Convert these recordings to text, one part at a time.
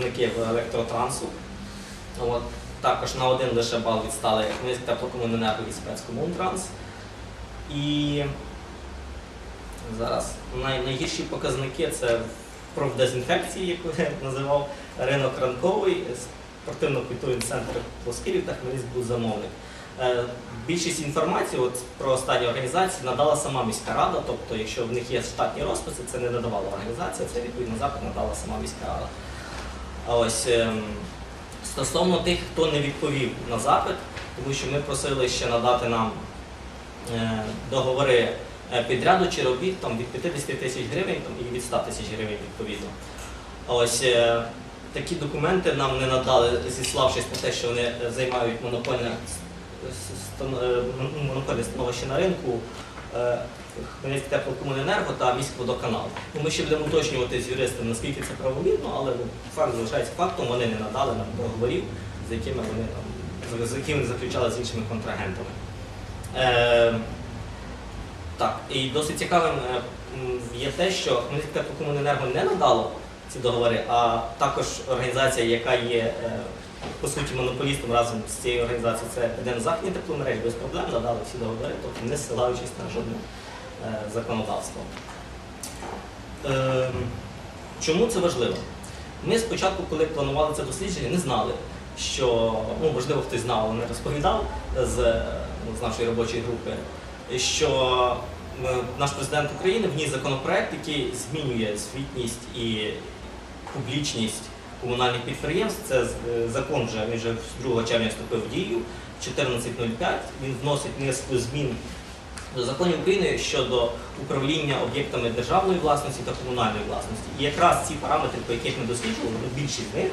показники в електротрансу. От, також на один лише бал відстали Хмельницький теплокомуненерго і спецкомунтранс. І зараз най- найгірші показники це профдезінфекції, яку я називав ринок ранковий, спортивно-культурний центр Плоскирів та Хмельницький був замовник. Е, Більшість інформації от, про останні організації надала сама міська рада, тобто, якщо в них є штатні розписи, це не надавала організація, це відповідно запит надала сама міська рада. А ось ем, стосовно тих, хто не відповів на запит, тому що ми просили ще надати нам е, договори е, підряду чи робіт там, від 50 тисяч гривень там, і від 100 тисяч гривень відповідно. А Ось е, такі документи нам не надали, зіславшись на те, що вони займають монопольне становище на ринку. Е, Хмельницький теплокомуненерго та міськводоканал. Ну, ми ще будемо уточнювати з юристами, наскільки це правомірно, але ну, факт залишається фактом, вони не надали нам договорів, з якими вони там, з якими заключали з іншими контрагентами. Е, так, і досить цікавим е, є те, що Хмельницьке теплокомуненерго не надало ці договори, а також організація, яка є е, по суті монополістом разом з цією організацією, це Південно західні тепломережі, без проблем надали всі договори, тобто не ссилаючись на жодне е, законодавство. Е, чому це важливо? Ми спочатку, коли планували це дослідження, не знали, що, ну, можливо, хтось знав, але не розповідав з, е, з нашої робочої групи, що е, наш президент України вніс законопроект, який змінює звітність і публічність комунальних підприємств. Це е, закон вже він вже з 2 червня вступив в дію 14.05. Він вносить низку змін до законів України щодо управління об'єктами державної власності та комунальної власності. І якраз ці параметри, по яких ми досліджували, ну, більшість з них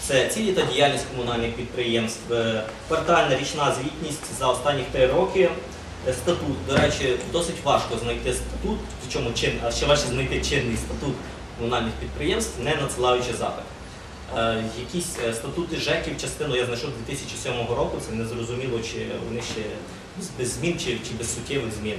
це цілі та діяльність комунальних підприємств, е, квартальна річна звітність за останні три роки. Е, Статут, до речі, досить важко знайти статут, причому чин, а ще важче знайти чинний статут комунальних підприємств, не надсилаючи запит. Е, якісь е, статути ЖЕКів, частину я знайшов 2007 року, це незрозуміло, чи вони ще без змін чи, чи без суттєвих змін.